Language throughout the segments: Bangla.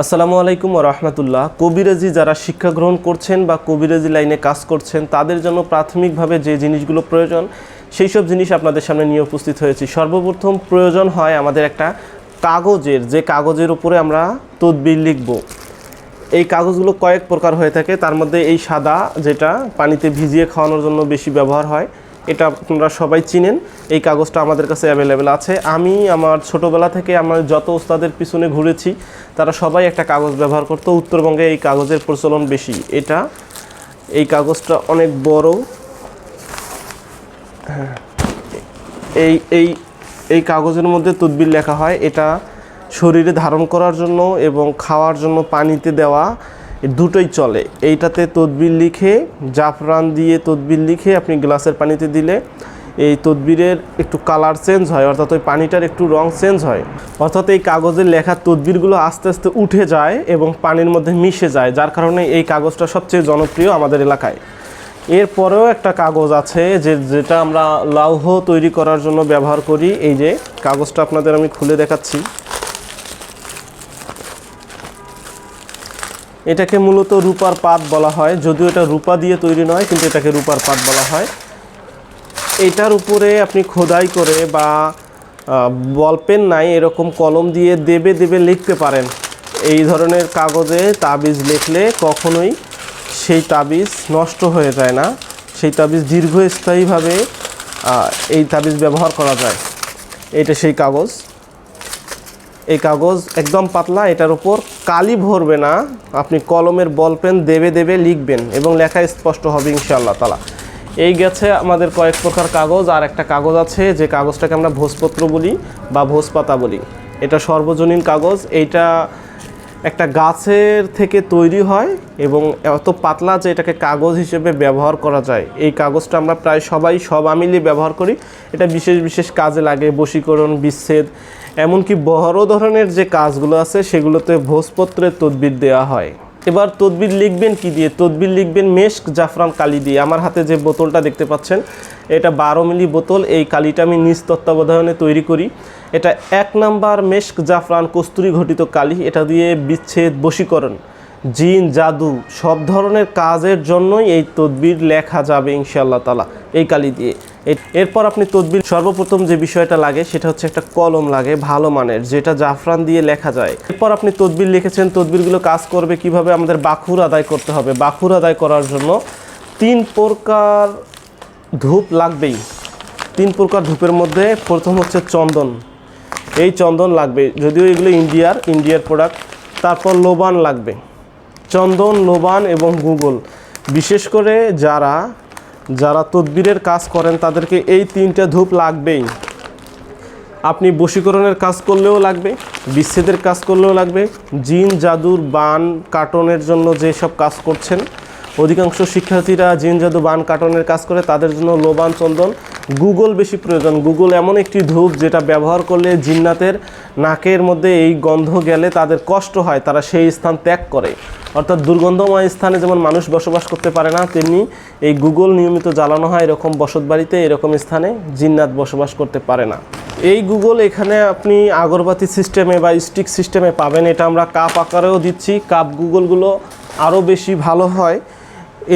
আসসালামু আলাইকুম রহমতুল্লাহ। কবিরাজি যারা শিক্ষা গ্রহণ করছেন বা কবিরাজি লাইনে কাজ করছেন, তাদের জন্য প্রাথমিকভাবে যে জিনিসগুলো প্রয়োজন, সেই সব জিনিস আপনাদের সামনে নিয়ে উপস্থিত হয়েছি। সর্বপ্রথম প্রয়োজন হয় আমাদের একটা কাগজের, যে কাগজের উপরে আমরা তদবির লিখব। এই কাগজগুলো কয়েক প্রকার হয়ে থাকে। তার মধ্যে এই সাদা যেটা পানিতে ভিজিয়ে খাওয়ানোর জন্য বেশি ব্যবহার হয়। এটা আপনারা সবাই চিনেন। এই কাগজটা আমাদের কাছে অ্যাভেলেবেল আছে। আমি আমার ছোটোবেলা থেকে আমার যত ওস্তাদের পিছনে ঘুরেছি, তারা সবাই একটা কাগজ ব্যবহার করতো। উত্তরবঙ্গে এই কাগজের প্রচলন বেশি। এটা, এই কাগজটা অনেক বড়। হ্যাঁ। এই এই এই কাগজের মধ্যে তদবির লেখা হয়। এটা শরীরে ধারণ করার জন্য এবং খাওয়ার জন্য পানিতে দেওয়া। দুটোই চলে। এইটাতে তদবির লিখে, জাফরান দিয়ে তদবির লিখে আপনি গ্লাসের পানিতে দিলে এই তদবিরের একটু কালার চেঞ্জ হয়, অর্থাৎ ওই পানিটার একটু রং চেঞ্জ হয়। অর্থাৎ এই কাগজের লেখা তদবিরগুলো আস্তে আস্তে উঠে যায় এবং পানির মধ্যে মিশে যায়, যার কারণে এই কাগজটা সবচেয়ে জনপ্রিয় আমাদের এলাকায়। এরপরেও একটা কাগজ আছে যে, যেটা আমরা লাউহ তৈরি করার জন্য ব্যবহার করি। এই যে কাগজটা আপনাদের আমি খুলে দেখাচ্ছি। এটাকে মূলত রূপার পাত বলা হয়। যদিও এটা রূপা দিয়ে তৈরি নয়, কিন্তু এটাকে রূপার পাত বলা হয়। এটার উপরে আপনি খোদাই করে বা বল পেন নাই, এরকম কলম দিয়ে দেবে দেবে লিখতে পারেন। এই ধরনের কাগজে তাবিজ লিখলে কখনোই সেই তাবিজ নষ্ট হয়ে যায় না। সেই তাবিজ দীর্ঘস্থায়ীভাবে এই তাবিজ ব্যবহার করা যায়। এটা সেই কাগজ। এই কাগজ একদম পাতলা, এটার উপর কালি ভরবে না। আপনি কলমের বল পেন দেবে দেবে লিখবেন এবং লেখা স্পষ্ট হবে ইনশাল্লাহ তালা এই গেছে আমাদের কয়েক প্রকার কাগজ, আর একটা কাগজ আছে যে কাগজটাকে আমরা ভোজপত্র বলি বা ভোজপাতা বলি। এটা সর্বজনীন কাগজ, এইটা একটা গাছের থেকে তৈরি হয় এবং এত পাতলা যে এটাকে কাগজ হিসেবে ব্যবহার করা যায়। এই কাগজটা আমরা প্রায় সবাই, সব আমিলি ব্যবহার করি। এটা বিশেষ বিশেষ কাজে লাগে, বশীকরণ, বিচ্ছেদ, এমনকি বড় ধরনের যে কাজগুলো আছে, সেগুলোতে ভোজপত্রের তদবির দেওয়া হয়। এবার তদবির লিখবেন কি দিয়ে? তদবির লিখবেন মেশক জাফরান কালি দিয়ে। আমার হাতে যে বোতলটা দেখতে পাচ্ছেন এটা বারো মিলি বোতল, এই কালিটা আমি নিজ তত্ত্বাবধানে তৈরি করি। এটা এক নাম্বার মেশক জাফরান কস্তুরি ঘটিত কালি, এটা দিয়ে বিচ্ছেদ, বশীকরণ, জিন, জাদু, সব ধরনের কাজের জন্যই এই তদবির লেখা যাবে ইনশাআল্লাহ তালা এই কালি দিয়ে। এরপর আপনি তদবির, সর্বপ্রথম যে বিষয়টা লাগে, সেটা হচ্ছে একটা কলম লাগে, ভালো মানের, যেটা জাফরান দিয়ে লেখা যায়। এরপর আপনি তদবির লিখেছেন, তদবিরগুলো কাজ করবে কীভাবে, আমাদের বাখুর আদায় করতে হবে। বাখুর আদায় করার জন্য তিন প্রকার ধূপ লাগবেই। তিন প্রকার ধূপের মধ্যে প্রথম হচ্ছে চন্দন। এই চন্দন লাগবে, যদিও এগুলো ইন্ডিয়ার ইন্ডিয়ার প্রোডাক্ট তারপর লোবান লাগবে। চন্দন, লোবান এবং গুগল। বিশেষ করে যারা যারা তদবিরের কাজ করেন, তাদেরকে এই তিনটা ধূপ লাগবেই। আপনি বশীকরণের কাজ করলেও লাগবে, বিচ্ছেদের কাজ করলেও লাগবে। জিন, জাদুর, বান কাটনের জন্য যেসব কাজ করছেন অধিকাংশ শিক্ষার্থীরা জিন জাদু বান কাটনের কাজ করে, তাদের জন্য লোবান চন্দন। গুগল বেশি প্রয়োজন। গুগল এমন একটি ধূপ যেটা ব্যবহার করলে জিন্নাতের নাকের মধ্যে এই গন্ধ গেলে তাদের কষ্ট হয়, তারা সেই স্থান ত্যাগ করে। অর্থাৎ দুর্গন্ধময় স্থানে যেমন মানুষ বসবাস করতে পারে না, তেমনি এই গুগল নিয়মিত জ্বালানো হয় এরকম বসতবাড়িতে এরকম স্থানে জিন্নাত বসবাস করতে পারে না। এই গুগল এখানে আপনি আগরবাতি সিস্টেমে বা স্টিক সিস্টেমে পাবেন। এটা আমরা কাপ আকারেও দিচ্ছি। কাপ গুগলগুলো আরও বেশি ভালো হয়।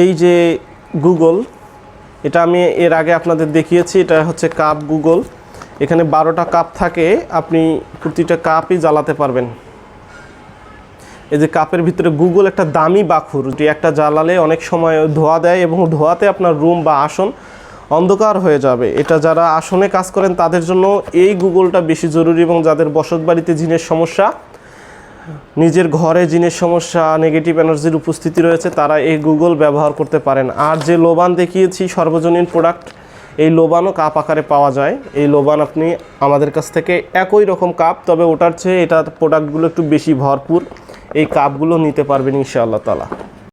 এই যে গুগল এটা আমি এর আগে আপনাদের দেখিয়েছি, এটা হচ্ছে কাপ গুগল এখানে বারোটা কাপ থাকে, আপনি প্রতিটা কাপই জ্বালাতে পারবেন। এই যে কাপের ভিতরে গুগল একটা দামি বাখুর, যে একটা জ্বালালে অনেক সময় ধোয়া দেয় এবং ধোয়াতে আপনার রুম বা আসন অন্ধকার হয়ে যাবে। এটা যারা আসনে কাজ করেন, তাদের জন্য এই গুগলটা বেশি জরুরি এবং যাদের বসত বাড়িতে জিনের সমস্যা নিজের ঘরে জিনের সমস্যা নেগেটিভ এনার্জির উপস্থিতি রয়েছে, তারা এই গুগল ব্যবহার করতে পারেন। আর যে লোবান দেখিয়েছি, সর্বজনীন প্রোডাক্ট এই লোবানও কাপ আকারে পাওয়া যায়। এই লোবান আপনি আমাদের কাছ থেকে একই রকম কাপ, তবে ওটার চেয়ে এটা প্রোডাক্টগুলো একটু বেশি ভরপুর। এই কাপগুলো নিতে পারবেন ইনশাআল্লাহ তালা